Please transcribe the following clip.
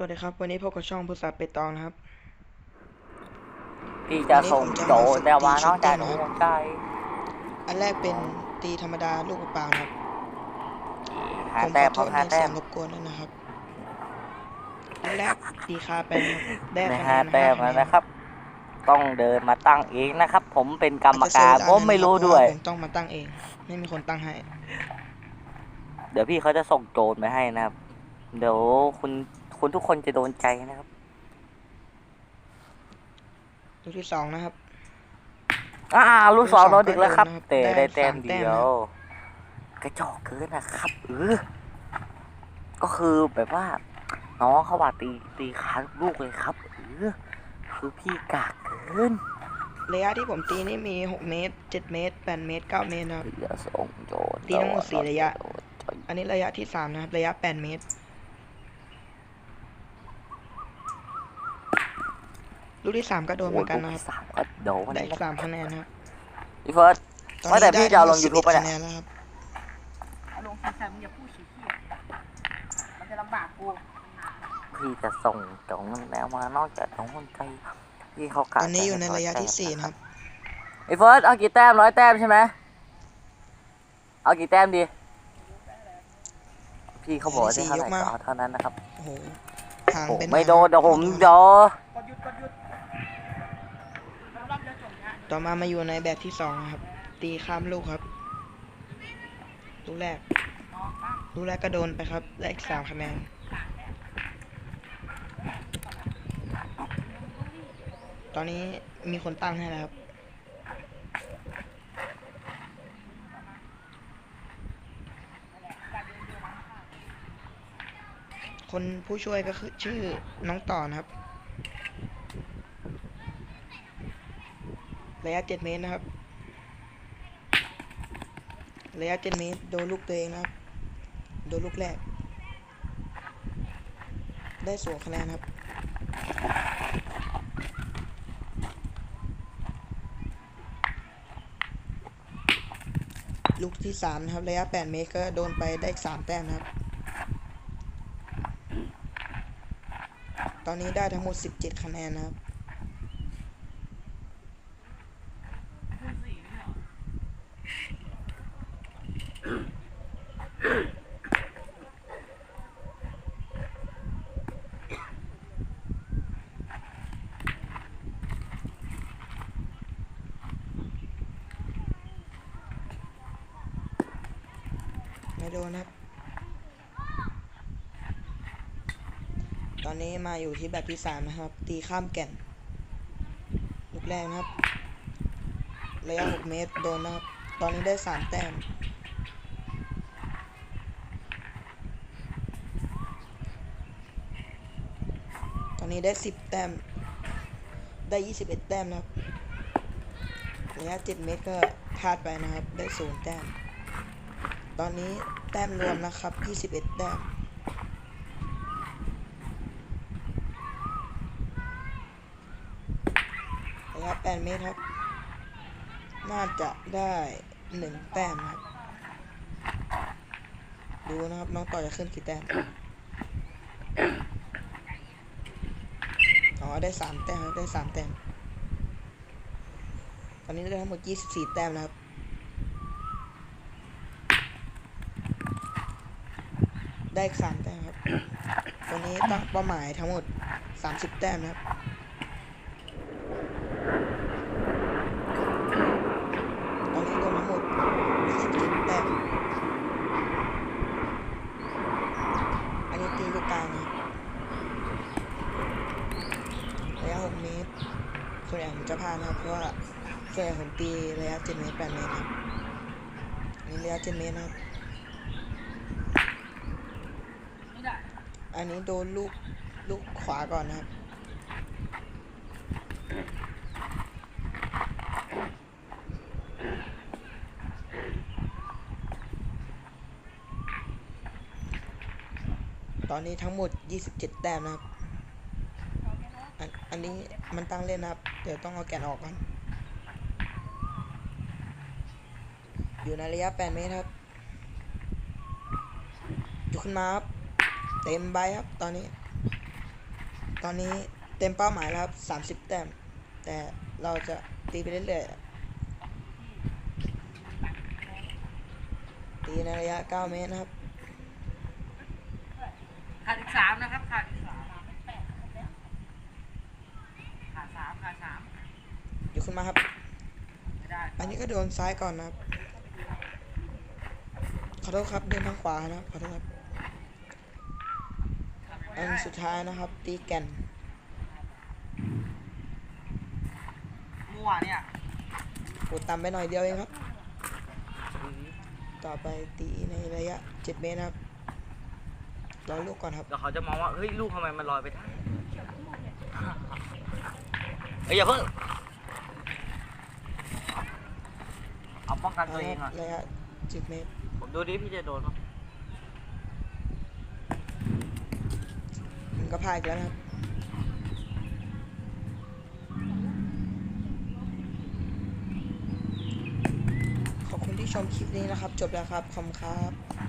สวัสดีครับ วันนี้พบกับช่องพุทธศาสตร์เปตองนะครับ พี่จะส่งโจแต่ว่าน้องจะหนูใจอันแรกเป็นตีธรรมดาลูกเปล่านะครับหาผมแต้ขมอโทพอษหาในแต้เสียมงรบกวนด้วยนะครับ อันแรกตีคาเป็นได้ในคะหาแนนแต้มห้แล้วนะครับ ต้องเดินมาตั้งเองนะครับ ผมเป็นกรรมการอาจจะผมเสีไม่เวลารู้นะครับด้วยเพราะาผมต้องมาตั้งเอง ไม่มีคนตั้งให้ เดี๋ยวพี่เขาจะส่งโจรไปให้นะครับ เดี๋ยวคุณ คุณทุกคนจะโดนใจนะครับ ลูกที่สองนะครับ อ่าลูกสองลูกสองโดนอีกแล้วครับก็โดนนะครับแต่ได้ได้แต้มสามแต้เดีมยนะวกระจอกเกินนะครับเออก็คือแบบว่า น้องเขาว่าตีตีขาลูกเลยครับเออคือพี่กากเกินระยะที่ผมตีนี่มี6เมตร7เมตร8เมตร9เมตรนะครับอย่าส่งโจรตีทั้งหมดสี่ระยะโดนใจอันนี้ระยะที่3นะครับ ระยะ8เมตร ลูกที่3ก็โดนเหมือนกันนะครับโอ้ยลูกที่สามก็โดนได้นะสามคะแนนนะครับพี่เฟิร์สตอนว่าแต่นี้พี่ได้จะเอาลงทั้หมด YouTube ปะเนี่ย11คะแนนแล้วครับเอาลงซีซันมึงอย่าพูดขี้เกียจมันจะลำบากกูมันนานพี่จะส่งโจรแล้วมานอกจากน้องคนใจพี่เขากะตอนนี้อยู่ในระยะที่จ4นะครับพี่เฟิร์สเอากี่แต้มร้อยแต้มใช่ไหมเอากี่แต้มดี พี่เขาบอกว่าได้เท่าไหร่ก็เอาเท่านั้นนะครับโอ้โหห่างผมเป็นไม่โดนเดี๋ยวผมไเดี๋ยว ต่อมามาอยู่ในแบบที่2นะครับ ตีข้ามลูกครับ ลูกแรก ลูกแรกก็โดนไปครับ ได้อีกสามคะแนนตอนนี้มีคนตั้งให้แล้วครับ คนผู้ช่วยก็คือชื่อน้องต่อนะครับ ระยะเจ็ดเมตรนะครับ ระยะเจ็ดเมตร โดนลูกตัวเองนะครับ โดนลูกแรก ได้สวนคะแนนครับ ลูกที่สามนะครับ ระยะแปดเมตรก็โดนไปได้สามแต้มนะครับ ตอนนี้ได้ทั้งหมดสิบเจ็ดคะแนนนะครับ ไม่โดนครับ ตอนนี้มาอยู่ที่แบบที่สามนะครับ ตีข้ามแก่น ลูกแรกนะครับ ระยะหกเมตรโดนนะครับ ตอนนี้ได้สามแต้ม ตอนนี้ได้สิบแต้ม ได้ยี่สิบเอ็ดแต้มนะครับ ระยะเจ็ดเมตรก็พลาดไปนะครับ ได้ศูนย์แต้ม ตอนนี้แต้มรวมนะครับ 21 แต้มระยะ8เมตรครับ น่าจะได้ 1 แต้มครับ ดูนะครับ น้องต่อจะขึ้นกี่แต้ม อ๋อ ได้ 3 แต้มครับได้ 3 แต้ม ตอนนี้ได้ทั้งหมด 24 แต้มนะครับ ได้อีกสามแต้มครับ วันนี้ตั้งเป้าหมายทั้งหมดสามสิบแต้มนะครับ ตอนนี้รวมทั้งหมดยี่สิบเจ็ดแต้ม อันนี้ตีลูกกลางนะระยะหกเมตร ส่วนใหญ่ผมจะพลาดนะครับ เพราะว่าส่วนใหญ่ผมตีระยะเจ็ดเมตรแปดเมตรครับ อันนี้ระยะเจ็ดเมตรนะครับ ไม่ได้ อันนี้โดนลูกลูกขวาก่อนนะครับ ตอนนี้ทั้งหมด 27 แต้มนะครับ อันอันนี้มันตั้งเล่นนะครับ เดี๋ยวต้องเอาแกนออกก่อน อยู่ในระยะ 8 เมตรครับยกขึ้นมาครับ เต็มใบครับ ตอนนี้ ตอนนี้เต็มเป้าหมายแล้วครับสามสิบแต้ม แต่เราจะตีไปเรื่อยๆ ตีในระยะ9เมตรนะครับ ขาดอีกสามนะครับ ขาดอีกสามขาดสามขาดสามยกขึ้นมาครับ ไม่ได้อันนี้ก็โดนซ้ายก่อนนะครับ ขอโทษครับ เดินทางขวานะครับ ขอโทษครับ อันสุดท้ายนะครับตีแก่นมั่วเนี่ยโอ้ต่ำไปหน่อยเดียวเองครับ ต่อไปตีในระยะ 7 เมตรนะครับรอลูกก่อนครับ เดี๋ยวเขาจะมองว่า เฮ้ย ลูกทำไมมันลอยไปได้เฮ้ยอย่าเพิ่งเอาป้องกันตัวเองก่อนระยะ10เมตร ผมดูดิพี่จะโดนปะ มัน ก็พายอีกแล้วนะครับ ขอบคุณที่ชมคลิปนี้นะครับ จบแล้วครับ ขอบคุณครับ